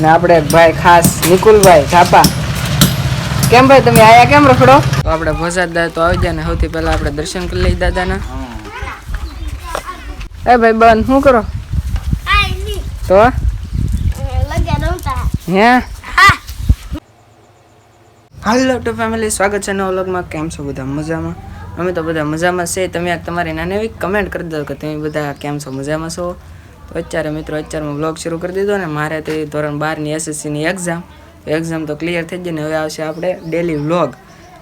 ને આપણે ભાઈ ખાસ નિકુલભાઈ ઝાપા. કેમ ભાઈ તમે આયા કેમ રખડો? તો આપણે ભોજાત દાદા તો આવી ગયા ને સૌથી પહેલા આપણે દર્શન કરી લઈ દાદાના. એ ભાઈ બન શું કરો? તો? હે? હાલો ટુ ફેમિલી સ્વાગત છે નવા વ્લોગમાં. કેમ છો બધા? મજામાં? અમે તો બધા મજામાં છે તમે આ તમારી નાની એવી કમેન્ટ કરી દો કે તમે બધા કેમ છો? મજામાં છો? અત્યારે મિત્રો, અત્યારમાં વ્લોગ શરૂ કરી દીધો ને મારે તો ધોરણ બારની એસએસસીની એક્ઝામ એક્ઝામ તો ક્લિયર થઈ ગઈ ને હવે આવશે આપણે ડેલી વ્લોગ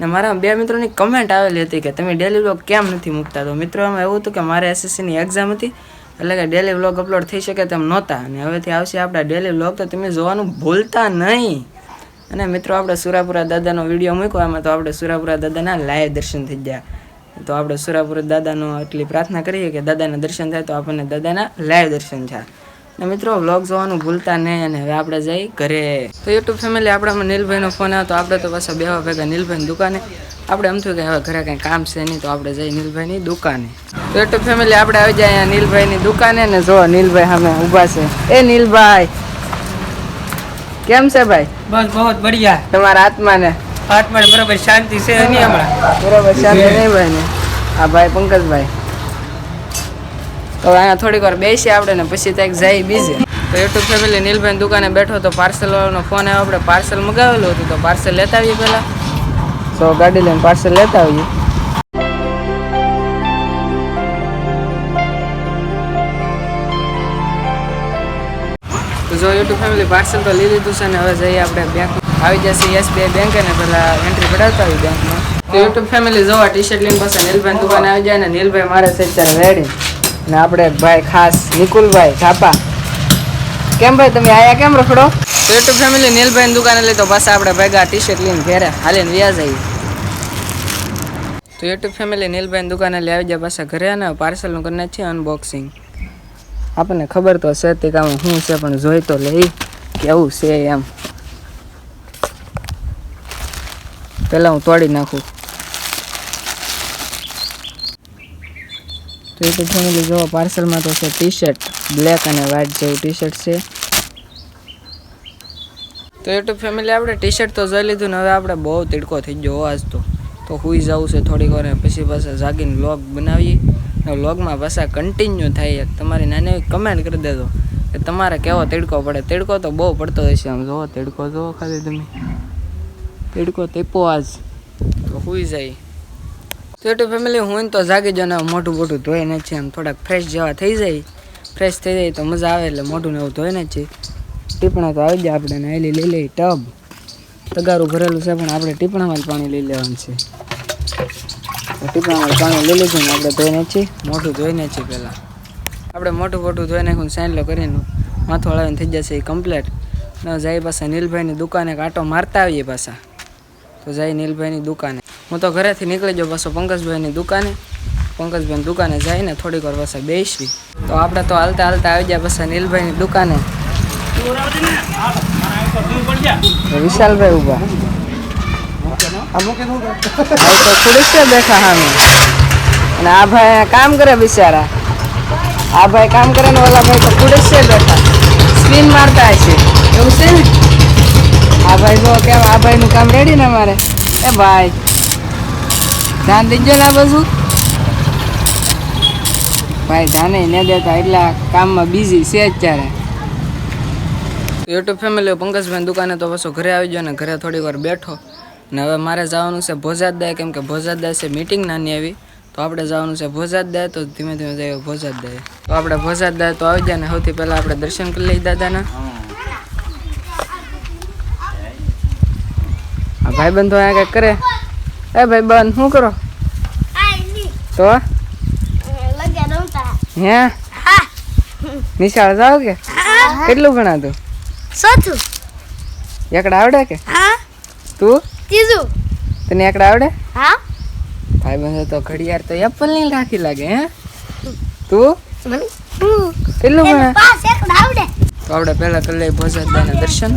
ને મારા બે મિત્રોની કમેન્ટ આવેલી હતી કે તમે ડેલી વ્લોગ કેમ નથી મૂકતા? તો મિત્રો, એમાં એવું હતું કે મારે એસએસસીની એક્ઝામ હતી, એટલે કે ડેલી વ્લોગ અપલોડ થઈ શકે તેમ નહોતા. અને હવેથી આવશે આપણા ડેલી વ્લોગ તો તમે જોવાનું ભૂલતા નહીં. અને મિત્રો, આપણે સુરાપુરા દાદાનો વીડિયો મૂક્યો, એમાં તો આપણે સુરાપુરા દાદાના લાઈવ દર્શન થઈ ગયા. તો આપણે સુરાપુર દાદાનો એટલી પ્રાર્થના કરીએ કે દાદાના દર્શન થાય તો આપણને દાદાના લાઈવ દર્શન થાય. અને મિત્રો વ્લોગ જોવાનું ભૂલતા નહીં અને હવે આપણે જઈ ઘરે. તો યુટ્યુબ ફેમિલી આપણામાં નીલભાઈનો ફોન આવ્યો તો આપણે તો પાછા બેવા ભેગા નીલભાઈની દુકાને. આપણે એમ થયું કે હવે ઘરે કંઈ કામ છે નહીં તો આપણે જઈ નીલભાઈની દુકાને. તો યુટ્યુબ ફેમિલી આપણે આવી જાય અહીંયા નીલભાઈની દુકાને ને જો નીલભાઈ સામે ઊભા છે. એ નીલભાઈ કેમ છે ભાઈ? બસ બહુ બઢિયા. તમારા આત્માને? આત્માને બરાબર શાંતિ છે નહીં હમણાં? બરોબર શાંતિ નહીં ભાઈ ને આ ભાઈ પંકજભાઈ. તો અહીંયા થોડીક વાર બેસી આપણે ને પછી ત્યાં જાય બીજે. તો યુટ્યુબ ફેમિલી નીલભાઈ દુકાને બેઠો તો પાર્સલ વાળાનો ફોન આવ્યો, આપણે પાર્સલ મગાવેલું હતું તો પાર્સલ લેતા આવીએ પહેલાં. તો ગાડી લઈને પાર્સલ લેતા આવીએ. તો જો યુટ્યુબ ફેમિલી પાર્સલ તો લીધું છે ને હવે જઈએ આપણે બેંક આવી જશે એસબીઆઈ બેંક ને પેલા એન્ટ્રી કઢાવતા આવી બેંકમાં યુટ્યુબ ફેમિલી જોવા ટી શર્ટ લઈને પાસે નીલભાઈ દુકાન આવી જાય ને નીલભાઈ મારે છે અત્યારે રેડી ને આપણે ભાઈ ખાસ નિકુલભાઈ ઝાપા કેમ ભાઈ તમે આયા કેમ રખડો? તો યુટ્યુબ ફેમિલી નીલભાઈ દુકાને લઈ તો પાછા આપણે ભેગા ટી શર્ટ લઈને ઘેરે હાલીને વ્યા જઈએ. તો યુટ્યુબ ફેમિલી નીલભાઈ દુકાને લઈ આવી જાય પાછા ઘરે અને પાર્સલનું કરીને છે અનબોક્સિંગ આપણને ખબર તો છે તે કામ શું છે, પણ જોઈ તો લઈ કેવું છે એમ. પહેલાં હું તોડી નાખું. તો એ તો ફેમિલી જો પાર્સલમાં તો છે ટી શર્ટ બ્લેક અને વ્હાઇટ જેવું ટી શર્ટ છે. તો યુટ્યુબ ફેમિલી આપણે ટી શર્ટ તો જોઈ લીધું ને હવે આપણે બહુ તીડકો થઈ ગયો આજ તો. તો હુઈ જવું છે થોડીક વાર પછી પાછા જાગીને વ્લોગ બનાવીએ. વ્લોગમાં પાછા કન્ટિન્યુ થાય તમારી નાની કમેન્ટ કરી દેજો કે તમારે કેવો તીડકો પડે. તીડકો તો બહુ પડતો હશે આમ જોવો તીડકો જુઓ ખાલી તમે. તીડકો તેપો આજ. તો હુઈ જાય. તો ફેમિલી હું તો જાગી જાઉં ને આમ મોટું મોઢું ધોઈને છે આમ થોડાક ફ્રેશ જેવા થઈ જાય. ફ્રેશ થઈ જાય તો મજા આવે એટલે મોટું ને એવું ધોઈ ને છે ટીપણા તો આવી જાય આપણે ને એલી લઈ લઈ ટબ. તગારું ભરેલું છે પણ આપણે ટીપણામાં પાણી લઈ લેવાનું છે. ટીપણામાં પાણી લઈ લીધું ને આપણે ધોઈને છીએ મોટું ધોઈને છીએ પહેલાં. આપણે મોટું મોટું ધોઈ નાખ્યું સાંડલો કરીને માથું હળાવીને થઈ જશે એ કમ્પ્લેટ ન જાય પાછા નીલભાઈની દુકાને કાંટો મારતા આવીએ પાછા. તો જાય નીલભાઈની દુકાને. હું તો ઘરેથી નીકળી જાઉં પાછો પંકજભાઈની દુકાને. પંકજભાઈની દુકાને જઈને થોડીક વાર પાછા બેસવી તો આપણે તો હાલતા હાલતા આવી ગયા પાછા નીલભાઈની દુકાને. વિશાલભાઈ આ તો થોડીક છે બેઠા સામે અને આ ભાઈ કામ કરે બિચારા. આ ભાઈ કામ કરે ને ઓલા ભાઈ તો થોડીક છે બેઠા. સ્પિન મારતા હશે. એવું છે ને? આ ભાઈ જો કેમ આ ભાઈનું કામ રેડી ને મારે એ ભાઈ. ધ્યાન દીજો ને બધું ભાઈ ધ્યાને ન દેતા એટલા કામમાં બિઝી છે અત્યારે. યુટ્યુબ ફેમિલી પંકજભાઈ દુકાને તો પાછો ઘરે આવી ગયો ને ઘરે થોડી વાર બેઠો. ને હવે મારે જવાનું છે ભોજાદાય કેમ કે ભોજાદાય છે મીટિંગ નાની આવી. તો આપણે જવાનું છે ભોજાદાય તો ધીમે ધીમે જઈએ ભોજાદાય તો આપણે ભોજાદાય તો આવી જાય ને સૌથી પહેલાં આપણે દર્શન કરી લઈએ દાદાના. ભાઈ ભાઈબંધો અહીંયા કંઈક કરે? એ ભાઈ બન શું કરો? તો? હે? નિશાળ જાવ કે? કેટલું ગણાતું ચોથું એકડા આવડે કે? હા. તું? ત્રીજું. તને એકડા આવડે? હા. ભાઈ બંધ તો ઘડિયાળ તો એપલની રાખી લાગે હે? તું? કેટલું આવડે. તો આપણે પહેલા કરી લઈએ ભોજદાના દર્શન.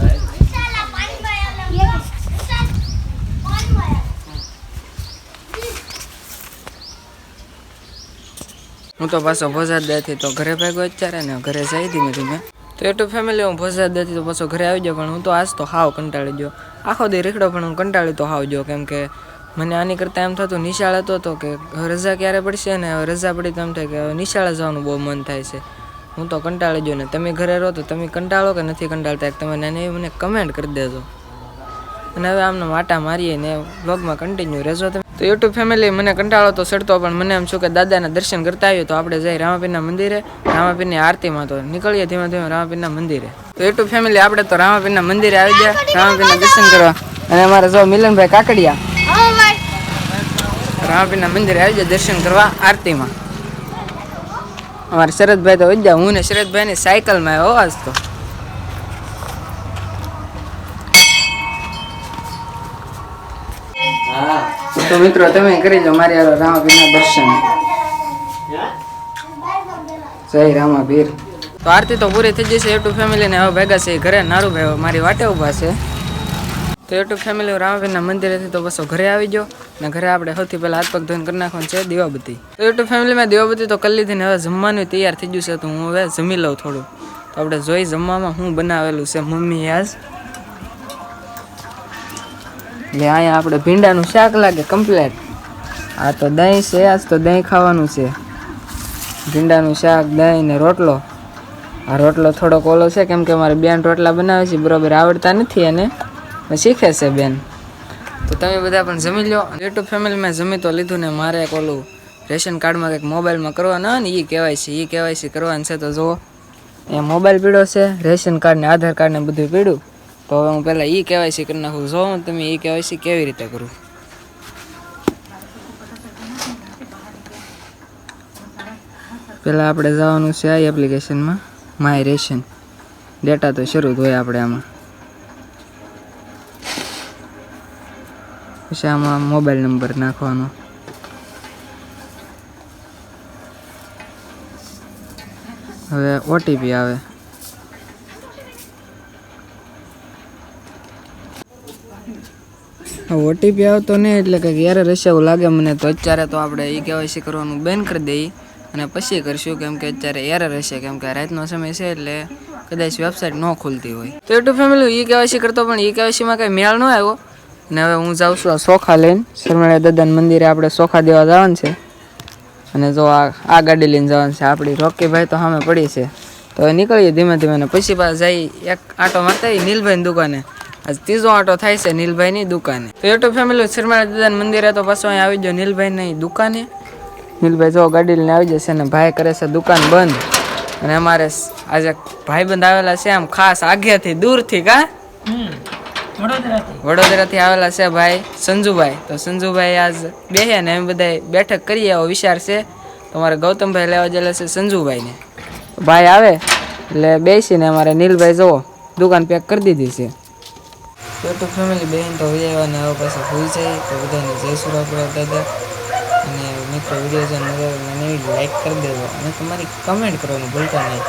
હું તો પાછો ભોજાદાથી તો ઘરે ભાગ્યો અત્યારે ને ઘરે જઈ ધીમે ધીમે. તો એટલું ફેમિલી હું ભોજાદાથી તો પાછો ઘરે આવી જાઉં પણ હું તો આજ તો હાવ કંટાળી ગયો. આખો દી રીખડો, પણ હું કંટાળી તો હાવ ગયો, કેમ કે મને આની કરતાં એમ થતું નિશાળ હતો તો કે રજા ક્યારે પડશે ને રજા પડી તો એમ થાય કે નિશાળે જવાનું બહુ મન થાય છે. હું તો કંટાળી ગયો ને. તમે ઘરે રહો તો તમે કંટાળો કે નથી કંટાળતા તમે નાની મને કમેન્ટ કરી દેજો. અને હવે આમને વાટા મારીએ ને બ્લોગમાં કન્ટિન્યુ રહેજો તમે. તો યુટ્યુબ ફેમિલી મને કંટાળો તો સડતો પણ મને એમ છું કે દાદાના દર્શન કરતા આવીએ તો આપણે જઈ રામાપીરના મંદિરે, રામાપીરની આરતીમાં તો નીકળીએ ધીમે ધીમે રામાપીરના મંદિરે. તો યુટ્યુબ ફેમિલી આપણે તો રામાપીરના મંદિરે આવી ગયા, રામાપીરના દર્શન કરવા. અને અમારા જો મિલનભાઈ કાકડિયા રામાપીરના મંદિરે આવી ગયા દર્શન કરવા આરતીમાં. અમારા શરદભાઈ તો વજ્યા હું ને શરદભાઈની સાયકલમાં આવ્યો આજ તો. તો મિત્રો, તમે કરી લો મારી હારો રામાપીરના દર્શન. જય રામાપીર. તો આરતી તો પૂરી થઈ જશે યુટ્યુબ ફેમિલી ને હવે ભેગા છે, ઘરે નારું ભાઈ મારી વાટે ઊભા છે. તો યુટ્યુબ ફેમિલી રામાપીરના મંદિરેથી તો બસો ઘરે આવી ગયો. ને ઘરે આપણે સૌથી પહેલા હાથ પગ ધોઈને કરી નાખવાનું છે, દીવાબત્તી. તો યુટ્યુબ ફેમિલીમાં દીવાબત્તી તો કરી લીધી હવે જમવાનું તૈયાર થઈ ગયું છે, તો હું હવે જમી લઉં થોડું. તો આપણે જોઈ જમવામાં હું બનાવેલું છે, મમ્મી આજ. એટલે અહીંયા આપણે ભીંડાનું શાક લાગે કમ્પ્લેટ આ તો દહીં છે, આજ તો દહીં ખાવાનું છે. ભીંડાનું શાક, દહીં ને રોટલો. આ રોટલો થોડોક ઓલો છે, કેમ કે મારે બેન રોટલા બનાવે છે, બરાબર આવડતા નથી અને શીખે છે બેન. તો તમે બધા પણ જમી લો યુટ્યુબ ફેમિલીમાં જમી તો લીધું ને મારે એક ઓલું રેશન કાર્ડમાં કંઈક મોબાઈલમાં કરવાના ને એ કહેવાય છે એ કહેવાય છે, કરવાનું છે તો જુઓ. એ મોબાઈલ પીડ્યો છે, રેશન કાર્ડ ને આધાર કાર્ડ ને બધું પીડ્યું. તો હવે હું પહેલાં ઈ કેવાયસી કરી નાખું. જો તમે ઈ કેવાયસી કેવી રીતે કરું? પહેલાં આપણે જવાનું છે આ એપ્લિકેશનમાં, માય રેશન. ડેટા તો શરૂ થયો આપણે આમાં. પછી આમાં મોબાઈલ નંબર નાખવાનો. હવે ઓટીપી આવે. ઓટીપી આવતો નહીં એટલે કંઈક યાર રહેશે એવું લાગે મને તો. અત્યારે તો આપણે ઈ કેવાયસી કરવાનું બેન કરી દઈએ અને પછી કરશું કેમ કે અત્યારે એરર રહેશે કેમ કે રાતનો સમય છે એટલે કદાચ વેબસાઇટ ન ખુલતી હોય. તો યુટ્યુબ ફેમિલી ઈ કેવાયસી કરતો પણ ઈ કેવાયસીમાં કંઈ મેળ ન આવ્યો. ને હવે હું જાઉં છું આ સોખા લઈને. શરમાળા દાદાના મંદિરે આપણે સોખા દેવા જવાનું છે. અને જો આ આ ગાડી લઈને જવાનું છે. આપણી રોકીભાઈ તો સામે પડી છે. તો નીકળીએ ધીમે ધીમે ને પછી પાછા જઈ એક આટો મારતા નીલભાઈની દુકાને. આજ ત્રીજો આટો થાય છે નીલભાઈની દુકાને. તો યુટ્યુબ ફેમિલી શિરમાળા દાદાના મંદિરે તો પાછો અહીં આવી ગયો નીલભાઈની દુકાને. નીલભાઈ જો ગાડી લઈને આવી જશે ને ભાઈ કરે છે દુકાન બંધ. અને અમારે આજે ભાઈબંધ આવેલા છે આમ ખાસ આગેથી દૂરથી કા? વડોદરાથી. આવેલા છે ભાઈ સંજુભાઈ. તો સંજુભાઈ આજ બેહે ને એમ બધા બેઠક કરીએ એવો વિચાર છે. તો અમારે ગૌતમભાઈ લેવા ગયેલા છે સંજુભાઈને. ભાઈ આવે એટલે બેસીને અમારે નીલભાઈ જુઓ દુકાન પેક કરી દીધી છે. યુટ્યુબ ફેમિલી બેન તો વિજયવા અને આવો પાસે ભૂલ જાય. તો બધાને જય સુરાપુરા દાદા. અને મિત્રો વીડિયો જો નજર મને લાઈક કરી દેજો. અને તમારી કમેન્ટ કરવાનું ભૂલતા નહીં.